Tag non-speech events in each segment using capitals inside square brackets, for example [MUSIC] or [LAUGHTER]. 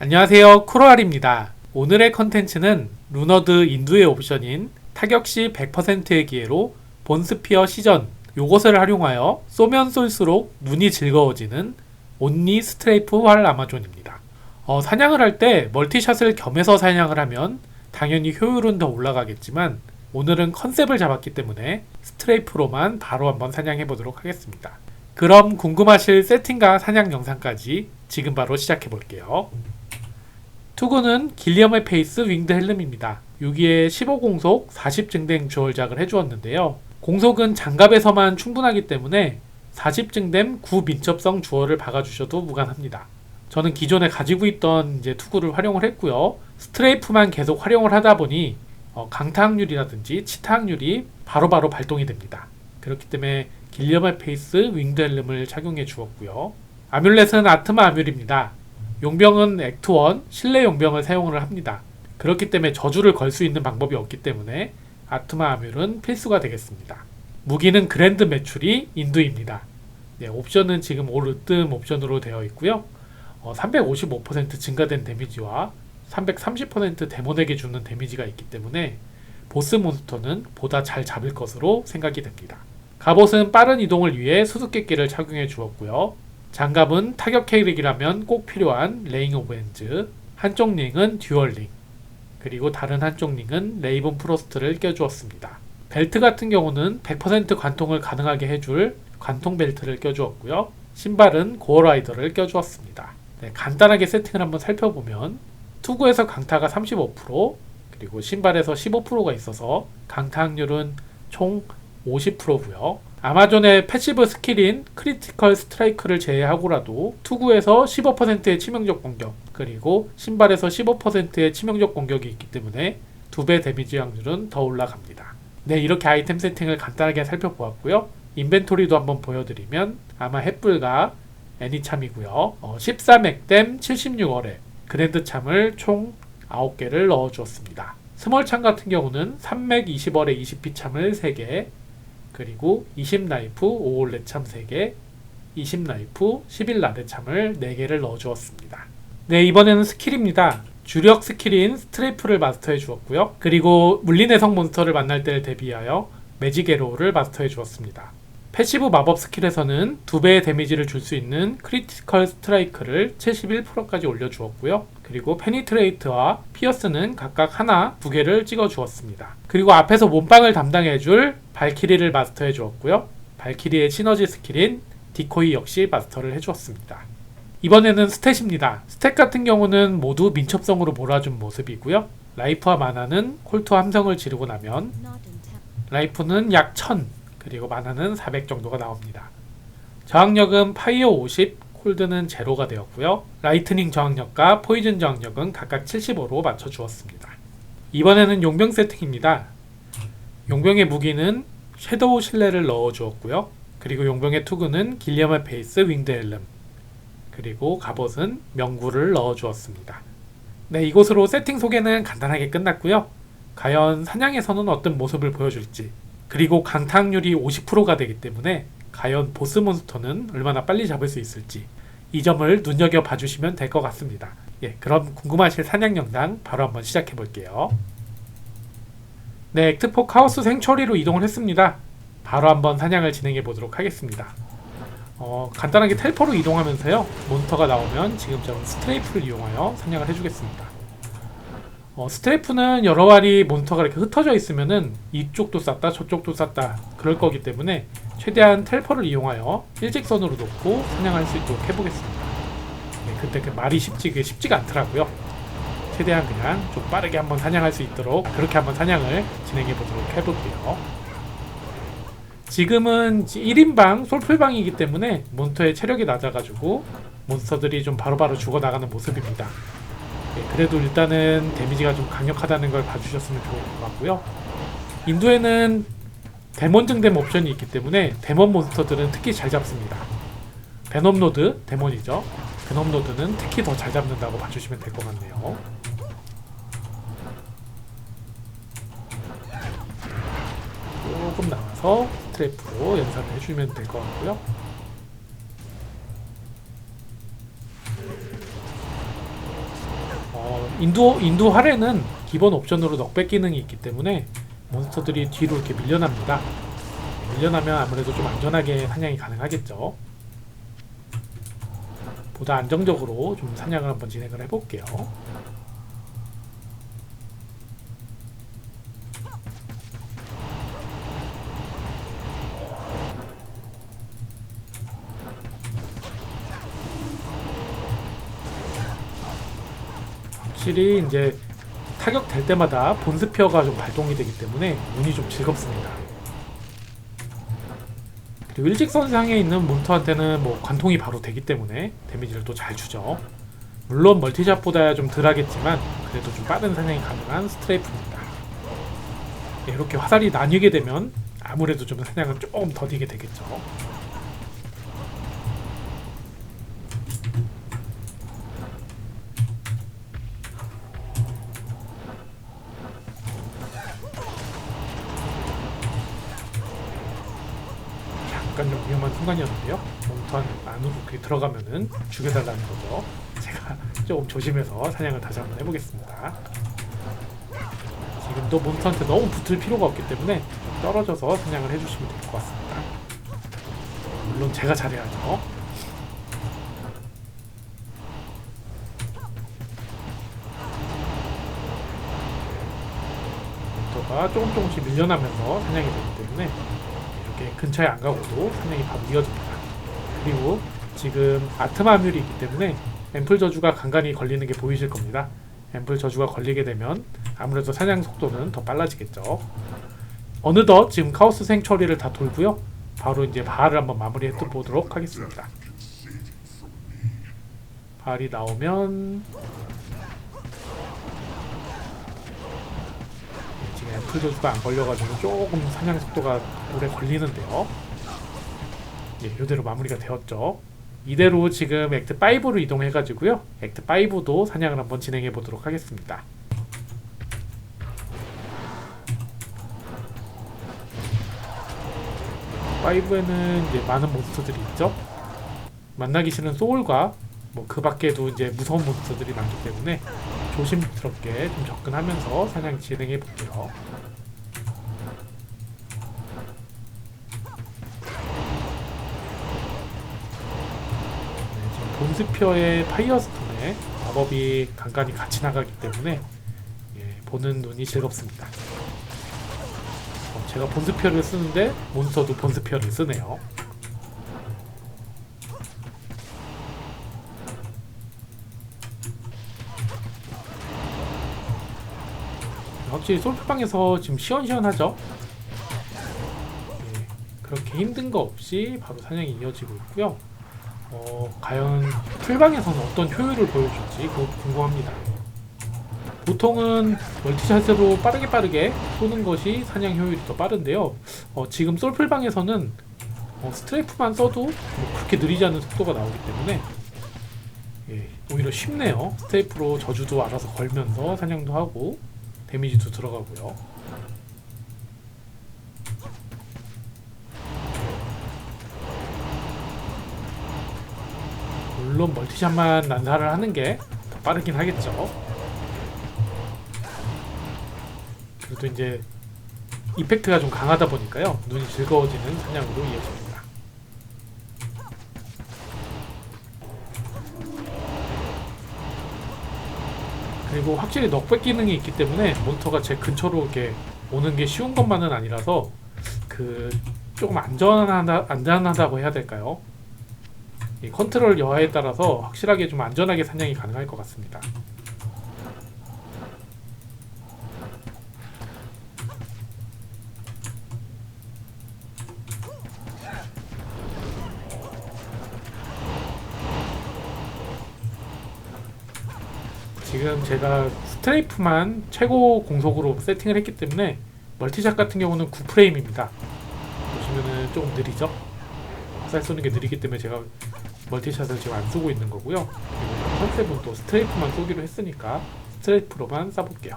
안녕하세요. 코로알입니다. 오늘의 컨텐츠는 루너드 인두의 옵션인 타격시 100%의 기회로 본스피어 시전 요것을 활용하여 쏘면 쏠수록 눈이 즐거워지는 온리 스트레이프 활 아마존입니다. 어, 사냥을 할 때 멀티샷을 겸해서 사냥을 하면 당연히 효율은 더 올라가겠지만 오늘은 컨셉을 잡았기 때문에 스트레이프로만 바로 한번 사냥해 보도록 하겠습니다. 그럼 궁금하실 세팅과 사냥 영상까지 지금 바로 시작해 볼게요 투구는 길리엄의 페이스 윙드 헬름입니다. 여기에 15공속 40증댐 주얼작을 해주었는데요. 공속은 장갑에서만 충분하기 때문에 40증댐 9민첩성 주얼을 박아주셔도 무관합니다. 저는 기존에 가지고 있던 이제 투구를 활용을 했고요. 스트레이프만 계속 활용을 하다 보니 어, 강타 확률이라든지 치타 확률이 바로바로 발동이 됩니다. 그렇기 때문에 길리엄의 페이스 윙드 헬름을 착용해 주었고요. 아뮬렛은 아트마 아뮬입니다. 용병은 액트 1 실내 용병을 사용을 합니다. 그렇기 때문에 저주를 걸 수 있는 방법이 없기 때문에 아트마 아뮬은 필수가 되겠습니다. 무기는 그랜드 매출이 인두입니다. 네, 옵션은 지금 올 으뜸 옵션으로 되어 있고요. 어, 355% 증가된 데미지와 330% 데몬에게 주는 데미지가 있기 때문에 보스 몬스터는 보다 잘 잡을 것으로 생각이 됩니다. 갑옷은 빠른 이동을 위해 수수께끼를 착용해 주었고요. 장갑은 타격 캐릭이라면 꼭 필요한 레잉 오브 엔즈, 한쪽 링은 듀얼 링, 그리고 다른 한쪽 링은 레이븐 프로스트를 껴주었습니다. 벨트 같은 경우는 100% 관통을 가능하게 해줄 관통 벨트를 껴주었고요. 신발은 고어라이더를 껴주었습니다. 네, 간단하게 세팅을 한번 살펴보면 투구에서 강타가 35% 그리고 신발에서 15%가 있어서 강타 확률은 총 50%고요. 아마존의 패시브 스킬인 크리티컬 스트라이크를 제외하고라도 투구에서 15%의 치명적 공격 그리고 신발에서 15%의 치명적 공격이 있기 때문에 두배 데미지 확률은 더 올라갑니다. 네 이렇게 아이템 세팅을 간단하게 살펴보았고요. 인벤토리도 한번 보여드리면 아마 햇불과 애니참이고요. 어, 13액댐 76어레 그랜드 참을 총 9개를 넣어주었습니다. 스몰 창 같은 경우는 3맥 20어레 20피 참을 3개 그리고 20나이프 5홀레 참 3개, 20나이프 11라레 참을 4개를 넣어주었습니다. 네, 이번에는 스킬입니다. 주력 스킬인 스트레이프를 마스터해 주었고요. 그리고 물리내성 몬스터를 만날 때를 대비하여 매직에로우를 마스터해 주었습니다. 패시브 마법 스킬에서는 2배의 데미지를 줄 수 있는 크리티컬 스트라이크를 71%까지 올려주었고요. 그리고 페니트레이트와 피어스는 각각 하나, 두 개를 찍어 주었습니다. 그리고 앞에서 몸빵을 담당해줄 발키리를 마스터해 주었고요. 발키리의 시너지 스킬인 디코이 역시 마스터를 해주었습니다. 이번에는 스탯입니다. 스탯 같은 경우는 모두 민첩성으로 몰아준 모습이고요. 라이프와 마나는 콜트 함성을 지르고 나면 라이프는 약 1000, 그리고 마나는 400 정도가 나옵니다. 저항력은 파이어 50, 콜드는 제로가 되었고요. 라이트닝 저항력과 포이즌 저항력은 각각 75로 맞춰 주었습니다. 이번에는 용병 세팅입니다. 용병의 무기는 섀도우 실내를 넣어 주었고요. 그리고 용병의 투구는 길리엄의 페이스 윙드 헬름 그리고 갑옷은 명구를 넣어 주었습니다. 네, 이곳으로 세팅 소개는 간단하게 끝났고요. 과연 사냥에서는 어떤 모습을 보여줄지 그리고 강타률이 50%가 되기 때문에 과연 보스 몬스터는 얼마나 빨리 잡을 수 있을지 이 점을 눈여겨 봐주시면 될 것 같습니다. 예, 그럼 궁금하실 사냥 영상 바로 한번 시작해 볼게요. 네, 액트포 카오스 생처리로 이동을 했습니다. 바로 한번 사냥을 진행해 보도록 하겠습니다. 어, 간단하게 텔포로 이동하면서요. 몬스터가 나오면 지금처럼 스트레이프를 이용하여 사냥을 해주겠습니다. 어, 스트레이프는 여러 마리 몬스터가 이렇게 흩어져 있으면은 이쪽도 쌌다 저쪽도 쌌다 그럴 거기 때문에 최대한 텔포를 이용하여 일직선으로 놓고 사냥할 수 있도록 해보겠습니다. 네, 근데 그 말이 쉽지 그게 쉽지가 않더라고요. 최대한 그냥 좀 빠르게 한번 사냥할 수 있도록 그렇게 한번 사냥을 진행해 보도록 해볼게요. 지금은 1인방 솔플방이기 때문에 몬스터의 체력이 낮아가지고 몬스터들이 좀 바로바로 죽어나가는 모습입니다. 네, 그래도 일단은 데미지가 좀 강력하다는 걸 봐주셨으면 좋을 것 같고요. 인도에는 데몬 증댐 옵션이 있기 때문에 데몬 몬스터들은 특히 잘 잡습니다. 베놈 노드, 데몬이죠. 베놈 노드는 특히 더 잘 잡는다고 봐주시면 될 것 같네요. 조금 나와서 스트래프로 연산을 해주면 될 것 같고요. 인도 인도 할애는 기본 옵션으로 넉백 기능이 있기 때문에 몬스터들이 뒤로 이렇게 밀려납니다. 밀려나면 아무래도 좀 안전하게 사냥이 가능하겠죠. 보다 안정적으로 좀 사냥을 한번 진행을 해볼게요. 확실히 이제 타격될 때마다 본스피어가 좀 발동이 되기 때문에 운이 좀 즐겁습니다. 그리고 일직선상에 있는 몬스터한테는 뭐 관통이 바로 되기 때문에 데미지를 또 잘 주죠. 물론 멀티샷보다 좀 덜하겠지만 그래도 좀 빠른 사냥이 가능한 스트레이프입니다. 네, 이렇게 화살이 나뉘게 되면 아무래도 좀 사냥은 조금 더디게 되겠죠. 순간이었는데요. 몬스터 안으로 들어가면은 죽여달라는 거죠. 제가 조금 조심해서 사냥을 다시 한번 해보겠습니다. 지금도 몬스터한테 너무 붙을 필요가 없기 때문에 좀 떨어져서 사냥을 해주시면 될 것 같습니다. 물론 제가 잘해야죠. 몬스터가 조금 조금씩 밀려나면서 사냥이 되기 때문에 이렇게 근처에 안 가고도 사냥이 바로 이어집니다. 그리고 지금 아트마뮬이 있기 때문에 앰플 저주가 간간히 걸리는 게 보이실 겁니다. 앰플 저주가 걸리게 되면 아무래도 사냥 속도는 더 빨라지겠죠. 어느덧 지금 카오스 생처리를 다 돌고요. 바로 이제 바알을 한번 마무리해 보도록 하겠습니다. 바알이 나오면 앰플 저주가 안 걸려가지고 조금 사냥 속도가 오래 걸리는데요. 예, 이대로 마무리가 되었죠. 이대로 지금 액트 5로 이동해가지고요. 액트 5도 사냥을 한번 진행해 보도록 하겠습니다. 파이브에는 이제 많은 몬스터들이 있죠. 만나기 싫은 소울과 뭐 그 밖에도 이제 무서운 몬스터들이 많기 때문에 조심스럽게 좀 접근하면서 사냥 진행해 볼게요. 네, 지금 본스피어의 파이어스톤에 마법이 간간히 같이 나가기 때문에 예, 보는 눈이 즐겁습니다. 어, 제가 본스피어를 쓰는데 몬스터도 본스피어를 쓰네요. 확실히 솔프방에서 지금 시원시원하죠? 예, 그렇게 힘든 거 없이 바로 사냥이 이어지고 있고요. 어, 과연 풀방에서는 어떤 효율을 보여줄지 그거 궁금합니다. 보통은 멀티샷으로 빠르게 빠르게 쏘는 것이 사냥 효율이 더 빠른데요. 어, 지금 솔풀방에서는 어, 스트레이프만 써도 뭐 그렇게 느리지 않은 속도가 나오기 때문에 예, 오히려 쉽네요. 스트레이프로 저주도 알아서 걸면서 사냥도 하고 데미지도 들어가고요. 물론 멀티샷만 난사를 하는 게 더 빠르긴 하겠죠. 그래도 이제 이펙트가 좀 강하다 보니까요 눈이 즐거워지는 사냥으로 이어집니다. 그리고 확실히 넉백 기능이 있기 때문에 몬스터가 제 근처로 이렇게 오는 게 쉬운 것만은 아니라서 그 조금 안전하다 안전하다고 해야 될까요? 이 컨트롤 여하에 따라서 확실하게 좀 안전하게 사냥이 가능할 것 같습니다. 지금 제가 스트레이프만 최고 공속으로 세팅을 했기 때문에 멀티샷 같은 경우는 9프레임입니다. 보시면은 조금 느리죠? 화살 쏘는 게 느리기 때문에 제가 멀티샷을 지금 안 쓰고 있는 거고요. 컨셉은 또 스트레이프만 쏘기로 했으니까 스트레이프로만 쏴볼게요.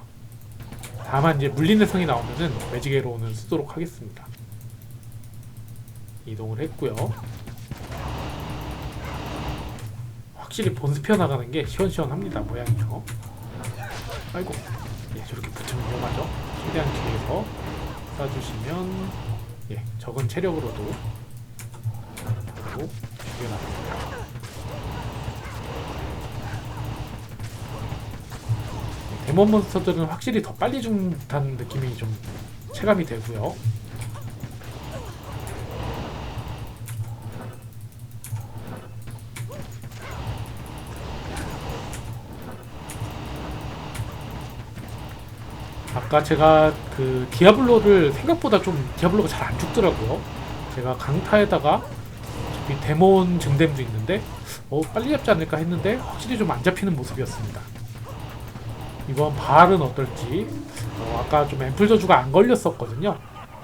다만 이제 물리는 성이 나오면은 매직에로는 쓰도록 하겠습니다. 이동을 했고요. 확실히 본스피어 나가는 게 시원시원합니다 모양이요. 아이고 예 저렇게 붙으면 위험하죠 최대한 뒤에서 쏴주시면 예 적은 체력으로도 죽여나갑니다 데몬 몬스터들은 확실히 더 빨리 죽는 듯한 느낌이 좀 체감이 되고요 아까 제가 그 디아블로를 생각보다 좀 디아블로가 잘 안 죽더라고요. 제가 강타에다가 어차피 데몬 증댐도 있는데 어 빨리 잡지 않을까 했는데 확실히 좀 안 잡히는 모습이었습니다. 이번 발은 어떨지 어, 아까 좀 앰플 저주가 안 걸렸었거든요.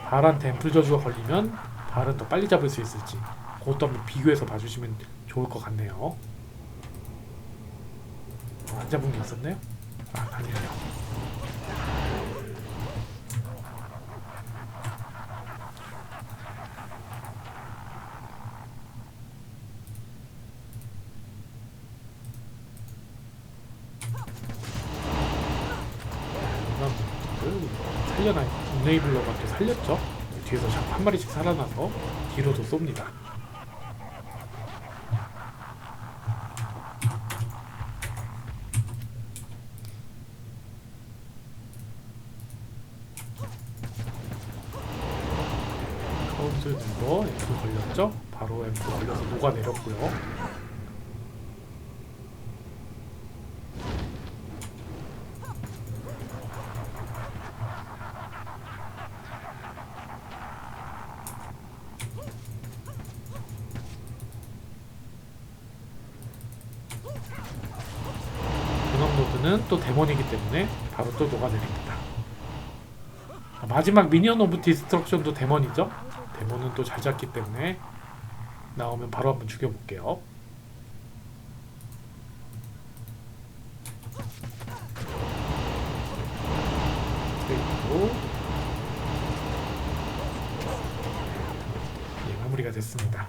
발한테 앰플 저주가 걸리면 발은 더 빨리 잡을 수 있을지 그것도 한번 비교해서 봐주시면 좋을 것 같네요. 어, 안 잡은 게 있었나요? 아 아니에요. 살아나서 뒤로도 쏩니다. 카운트 number F 걸렸죠? 바로 F 걸려서 녹아내렸고요. 근원 모드는 또 데몬이기 때문에 바로 또 녹아내립니다. 아, 마지막 미니언 오브 디스트럭션도 데몬이죠. 데몬은 또 잘 잡기 때문에 나오면 바로 한번 죽여볼게요. 예, 마무리가 됐습니다.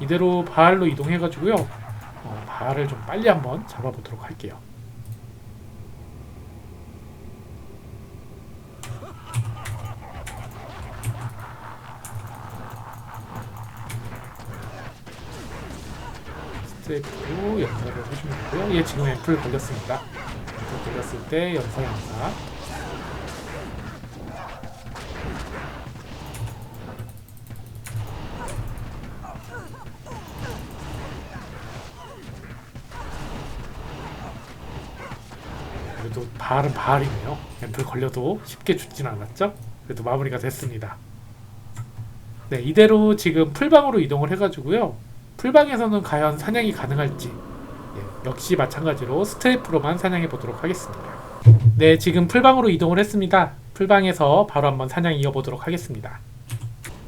이대로 바알로 이동해가지고요. 어, 바알을 좀 빨리 한번 잡아보도록 할게요. 스테이프로 연사를 해주면 되고요. 얘 지금 앰플 걸렸습니다. 앰플 걸렸을 때 연사. 그래도 바알은 바알이네요. 앰플 걸려도 쉽게 죽진 않았죠? 그래도 마무리가 됐습니다. 네, 이대로 지금 풀방으로 이동을 해가지고요. 풀방에서는 과연 사냥이 가능할지 예, 역시 마찬가지로 스트레프로만 사냥해 보도록 하겠습니다. 네, 지금 풀방으로 이동을 했습니다. 풀방에서 바로 한번 사냥 이어보도록 하겠습니다.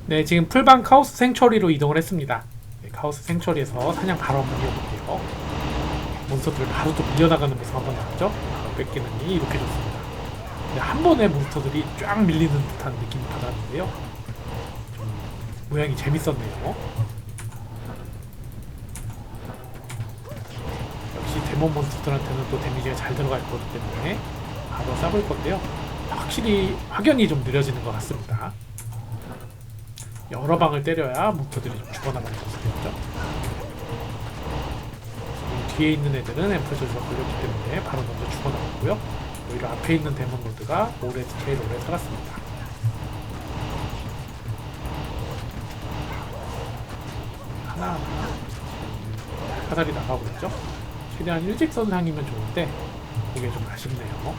네, 지금 풀방 카오스 생처리로 이동을 했습니다. 네, 카오스 생처리에서 사냥 바로 한번 이어볼게요. 몬스터들 바로 또 밀려나가는 모습 한번 나왔죠? 뺏기는이 이렇게 좋습니다. 네, 한 번에 몬스터들이 쫙 밀리는 듯한 느낌이 받았는데요. 좀 모양이 재밌었네요. 역시 데몬 몬스터들한테는 또 데미지가 잘 들어갈 거기 때문에 바로 쏴볼 건데요. 확실히 확연히 좀 느려지는 것 같습니다. 여러 방을 때려야 몬스터들이 좀 죽어나가는 모습이었죠. 지금 뒤에 있는 애들은 저주가 걸렸기 때문에 바로 먼저 죽어나갔고요. 오히려 앞에 있는 데몬 로드가 오래 제일 오래 살았습니다. 하나 하나 화살이 나가고 있죠. 최대한 일직선상이면 좋은데 그게 좀 아쉽네요.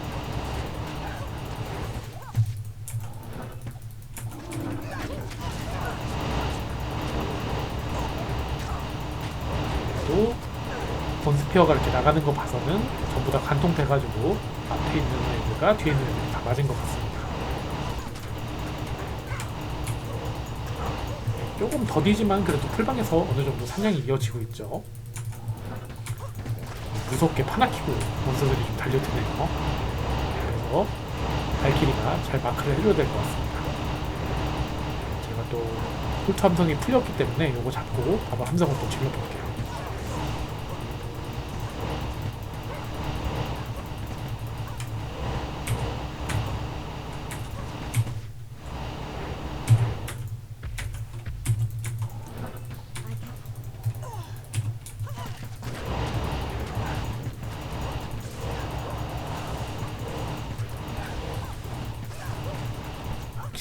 또 본스피어가 이렇게 나가는 거 봐서는 전부 다 관통돼가지고 앞에 있는 애들과 뒤에 있는 애들 다 맞은 것 같습니다. 조금 더디지만 그래도 풀방에서 어느 정도 사냥이 이어지고 있죠. 무섭게 파나키고 몬스터들이 좀 달려드네요. 그래서 발키리가 잘 마크를 해줘야 될 것 같습니다. 제가 또 홀트 함성이 풀렸기 때문에 요거 잡고 바로 함성을 또 질러볼게요.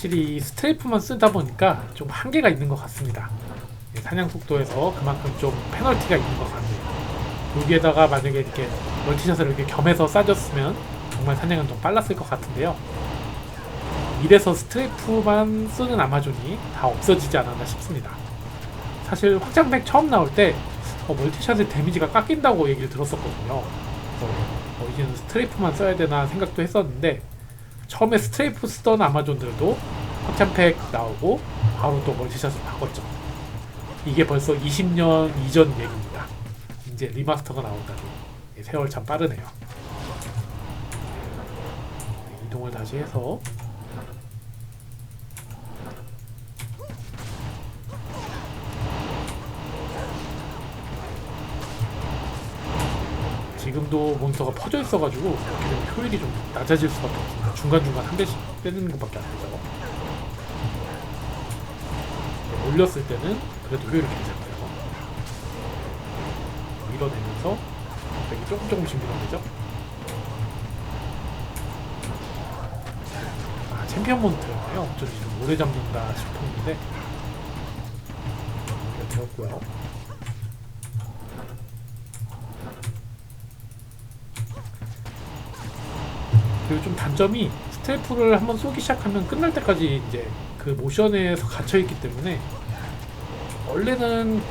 확실히 스트레이프만 쓰다 보니까 좀 한계가 있는 것 같습니다. 예, 사냥 속도에서 그만큼 좀 페널티가 있는 것 같네요. 여기에다가 만약에 이렇게 멀티샷을 이렇게 겸해서 쏴줬으면 정말 사냥은 좀 빨랐을 것 같은데요. 이래서 스트레이프만 쓰는 아마존이 다 없어지지 않았나 싶습니다. 사실 확장팩 처음 나올 때 어, 멀티샷의 데미지가 깎인다고 얘기를 들었었거든요. 어, 이제는 스트레이프만 써야 되나 생각도 했었는데 처음에 스트레이프 쓰던 아마존들도 확장팩 나오고 바로 또 멀티샷을 바꿨죠. 이게 벌써 20년 이전 얘기입니다. 이제 리마스터가 나온다니 예, 세월 참 빠르네요. 네, 이동을 다시 해서 지금도 몬스터가 퍼져 있어가지고 이렇게 되면 효율이 좀 낮아질 수밖에 없습니다. 중간중간 한 대씩 빼는 것밖에 안 되죠. 네, 올렸을 때는 그래도 효율이 괜찮고요. 밀어내면서 여기 조금 조금씩 밀어내죠. 아 챔피언 몬스터였네요. 어쩐지 좀 오래 잡는다 싶었는데 이렇게 되었고요. 그리고 좀 단점이 스태프를 한번 쏘기 시작하면 끝날 때까지 이제 그 모션에서 갇혀 있기 때문에 원래는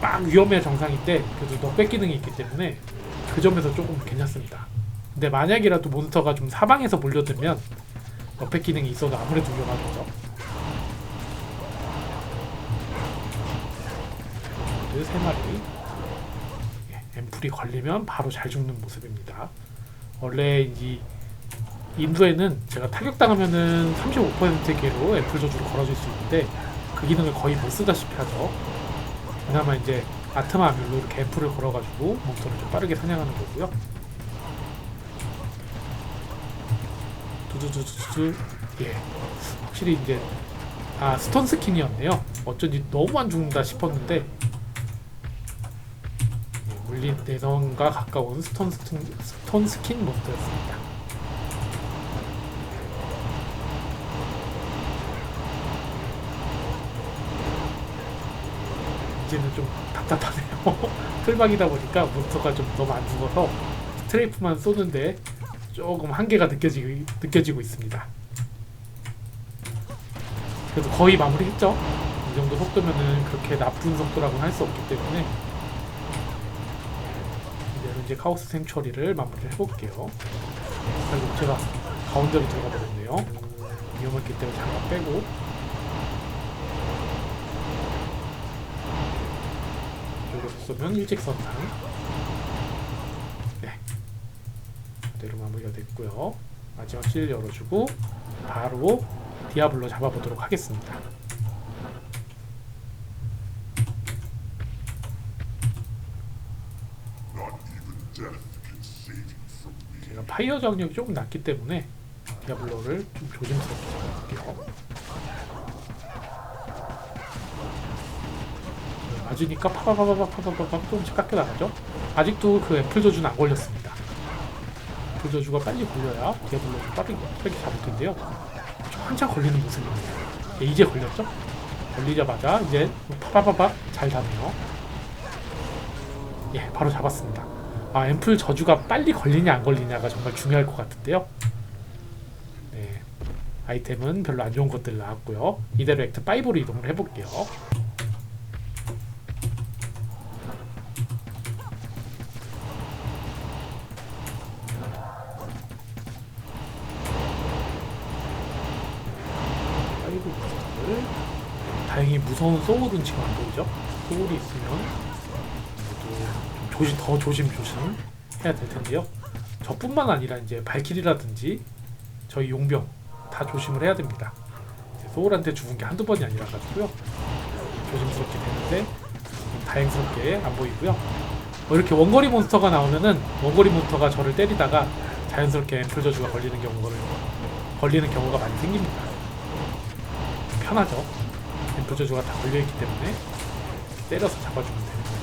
막 위험해 정상인데 그래도 넉백 기능이 있기 때문에 그 점에서 조금 괜찮습니다. 근데 만약이라도 몬스터가 좀 사방에서 몰려들면 넉백 기능이 있어도 아무래도 위험하겠죠. 모두 세 마리. 예, 앰플이 걸리면 바로 잘 죽는 모습입니다. 원래 이 인두에는 제가 타격당하면은 35%의 기회로 앰플 저주를 걸어줄 수 있는데 그 기능을 거의 못 쓰다시피 하죠. 그나마 이제 아트마 아뮬로 이렇게 앰플을 걸어가지고 몬스터를 좀 빠르게 사냥하는 거고요. 두두두두두 예 확실히 이제 아 스톤 스킨이었네요. 어쩐지 너무 안 죽는다 싶었는데 예, 물린 내성과 가까운 스톤 스킨, 스톤 스킨 몬스터였습니다. 이제는 좀 답답하네요. [LAUGHS] 틀박이다 보니까 몬스터가 좀 너무 안 죽어서 스트레이프만 쏘는데 조금 한계가 느껴지고, 느껴지고 있습니다. 그래도 거의 마무리했죠. 이 정도 속도면은 그렇게 나쁜 속도라고는 할 수 없기 때문에 이제는 이제 카오스 생처리를 마무리를 해볼게요. 그리고 제가 가운데로 들어가 버렸네요. 위험했기 때문에 잠깐 빼고 이쪽에서 쏘면 일직선상 네. 그대로 마무리가 됐고요. 마지막 실 열어주고 바로 디아블로 잡아보도록 하겠습니다. 제가 파이어 장력이 조금 낮기 때문에 디아블로를 좀 조심스럽게 잡아볼게요 네, 맞으니까 파바바바바바바바 조금씩 깎여 나가죠. 아직도 그 애플 저주는 안 걸렸습니다. 애플 저주가 빨리 걸려야 디아블로를 빠르게, 빠르게 잡을 텐데요. 한참 걸리는 모습입니다. 예, 이제 걸렸죠? 걸리자마자 이제 파바바바 잘 잡네요. 예, 바로 잡았습니다. 아, 앰플 저주가 빨리 걸리냐 안 걸리냐가 정말 중요할 것 같은데요. 네, 아이템은 별로 안 좋은 것들 나왔고요. 이대로 액트 5로 이동을 해볼게요. 무서운 소울은 지금 안 보이죠? 소울이 있으면 조심 더 조심 조심 해야 될 텐데요. 저뿐만 아니라 이제 발길이라든지 저희 용병 다 조심을 해야 됩니다. 소울한테 죽은 게 한두 번이 아니라 가지고요. 조심스럽게 되는데 다행스럽게 안 보이고요. 뭐 이렇게 원거리 몬스터가 나오면은 원거리 몬스터가 저를 때리다가 자연스럽게 앰플 저주가 걸리는 경우를 걸리는 경우가 많이 생깁니다. 편하죠. 저주가 다 걸려있기 때문에 때려서 잡아주면 되는 거예요.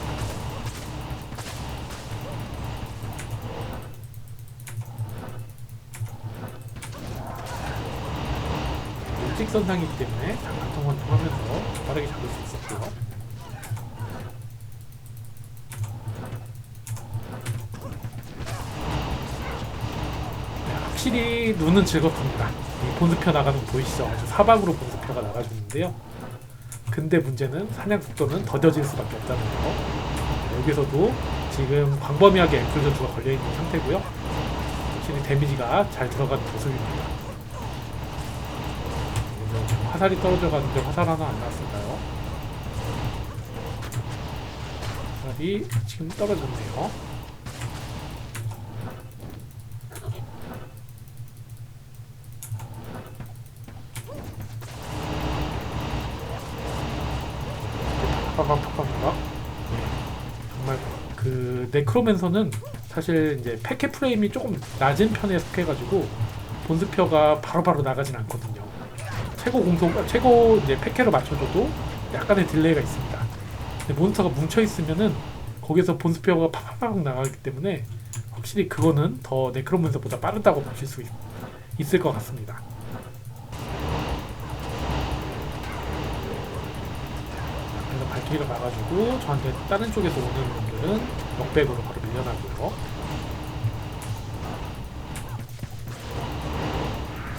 직선상이기 때문에 잠깐 통원 통하면서 빠르게 잡을 수 있었고요. 네, 확실히 눈은 즐겁습니다. 이 본스표 나가는 거 보이시죠? 아주 사방으로 본스표가 나가주는데요. 근데 문제는 사냥 속도는 더뎌질 수밖에 없다는 거. 여기서도 지금 광범위하게 앰플 전투가 걸려있는 상태고요. 확실히 데미지가 잘 들어가는 모습입니다. 화살이 떨어져 가는데 화살 하나 안 나왔을까요? 화살이 지금 떨어졌네요. 네크로맨서는 사실 이제 패켓 프레임이 조금 낮은 편에 속해가지고 본스표가 바로바로 나가진 않거든요. 최고 공속 최고 이제 패켓로 맞춰줘도 약간의 딜레이가 있습니다. 몬스터가 뭉쳐 있으면은 거기서 본스표가 팍팍팍 나가기 때문에 확실히 그거는 더 네크로맨서보다 빠르다고 보실 수 있, 있을 것 같습니다. 그래서 발키리가 가가지고 저한테 다른 쪽에서 오는 분들은 역백으로 바로 밀려나고요.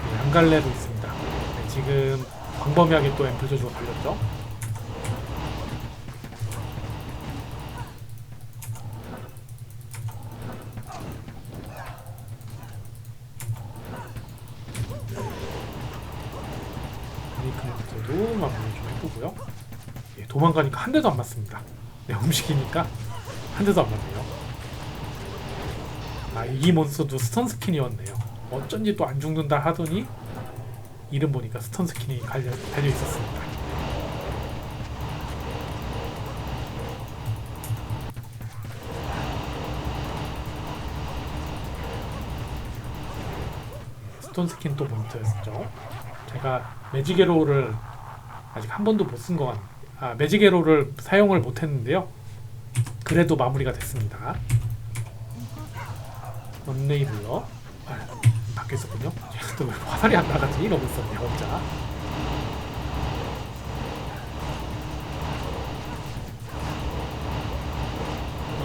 네, 양갈래도 있습니다. 네, 지금 광범위하게 또 앰플 저주가 걸렸죠. 마무리 좀 해보고요. 예, 도망가니까 한 대도 안 맞습니다. 네, [LAUGHS] 움직이니까 한 대도 안 맞네요. 아, 이 몬스터도 스턴 스킨이었네요. 어쩐지 또 안 죽는다 하더니 이름 보니까 스턴 스킨이 달려, 달려 있었습니다. 스톤 스킨 또 몬스터였죠. 제가 매지게로를 아직 한 번도 못 쓴 것 같, 아 매지게로를 사용을 못 했는데요. 그래도 마무리가 됐습니다. 원레이 블러 아, 밖에 있었군요. [LAUGHS] 또왜 화살이 안 나가지? 이러고 있었네 혼자.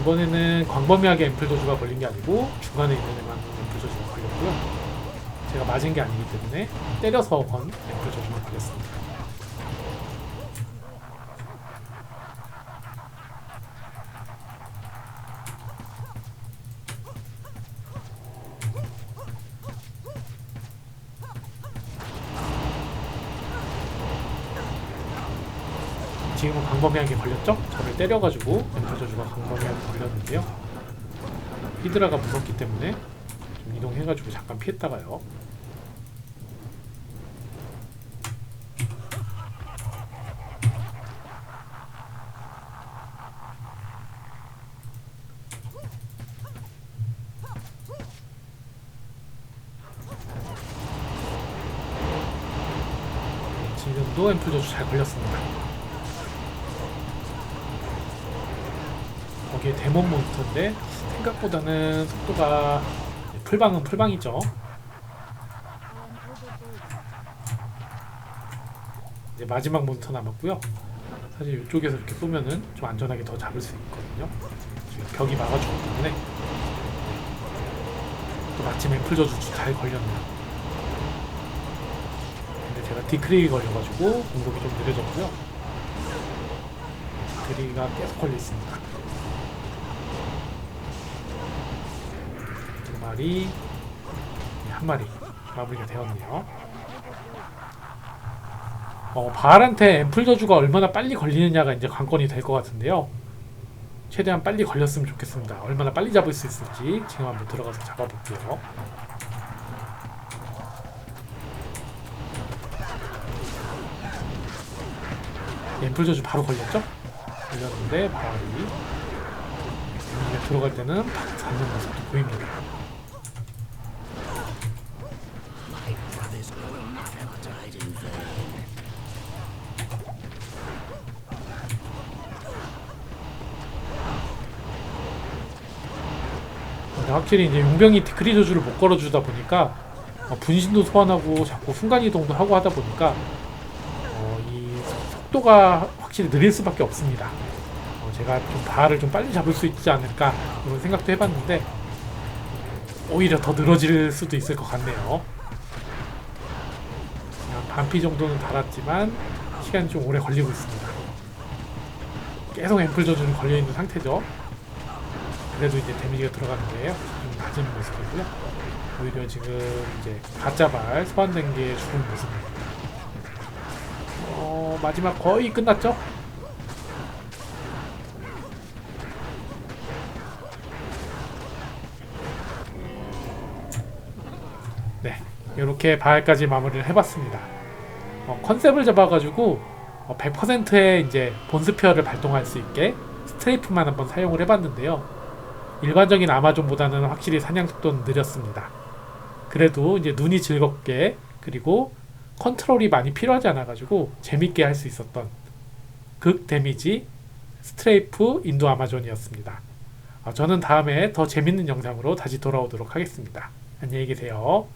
이번에는 광범위하게 앰플 저주가 걸린 게 아니고 중간에 있는 애만 앰플 저주가 걸렸고요. 제가 맞은 게 아니기 때문에 때려서 건 앰플 저주가 걸렸습니다. 지금은 광범위하게 걸렸죠? 저를 때려가지고 앰플 저주가 광범위하게 걸렸는데요. 히드라가 무섭기 때문에 좀 이동해가지고 잠깐 피했다가요. 생각보다는 속도가 풀방은 풀방이죠. 이제 마지막 몬스터 남았고요. 사실 이쪽에서 이렇게 쏘면은 좀 안전하게 더 잡을 수 있거든요. 지금 벽이 막아주기 때문에 또 마침 앰플 저주 잘 걸렸네요. 근데 제가 디크릭이 걸려가지고 공격이 좀 느려졌고요. 디크리가 계속 걸려 있습니다. 두 마리, 네, 한 마리 마무리가 되었네요. 어, 바알한테 앰플 저주가 얼마나 빨리 걸리느냐가 이제 관건이 될 것 같은데요. 최대한 빨리 걸렸으면 좋겠습니다. 얼마나 빨리 잡을 수 있을지 지금 한번 들어가서 잡아볼게요. 앰플 저주 바로 걸렸죠? 걸렸는데 바알이 들어갈 때는 팍 잡는 모습도 보입니다. 확실히 이제 용병이 디크리 저주를 못 걸어주다 보니까 어, 분신도 소환하고 자꾸 순간이동도 하고 하다 보니까 어, 이 속도가 확실히 느릴 수밖에 없습니다. 어, 제가 좀 바알을 좀 빨리 잡을 수 있지 않을까 이런 생각도 해봤는데 오히려 더 늘어질 수도 있을 것 같네요. 반피 정도는 달았지만 시간이 좀 오래 걸리고 있습니다. 계속 앰플 저주는 걸려 있는 상태죠. 그래도 이제 데미지가 들어가는 게 좀 낮은 모습이고요. 오히려 지금 이제 가짜 발 소환된 게 죽은 모습입니다. 어, 마지막 거의 끝났죠? 네, 이렇게 발까지 마무리를 해봤습니다. 어, 컨셉을 잡아가지고 어, 100%의 이제 본스피어를 발동할 수 있게 스트레이프만 한번 사용을 해봤는데요. 일반적인 아마존보다는 확실히 사냥 속도는 느렸습니다. 그래도 이제 눈이 즐겁게 그리고 컨트롤이 많이 필요하지 않아가지고 재밌게 할 수 있었던 극 데미지 스트레이프 인도 아마존이었습니다. 어, 저는 다음에 더 재밌는 영상으로 다시 돌아오도록 하겠습니다. 안녕히 계세요.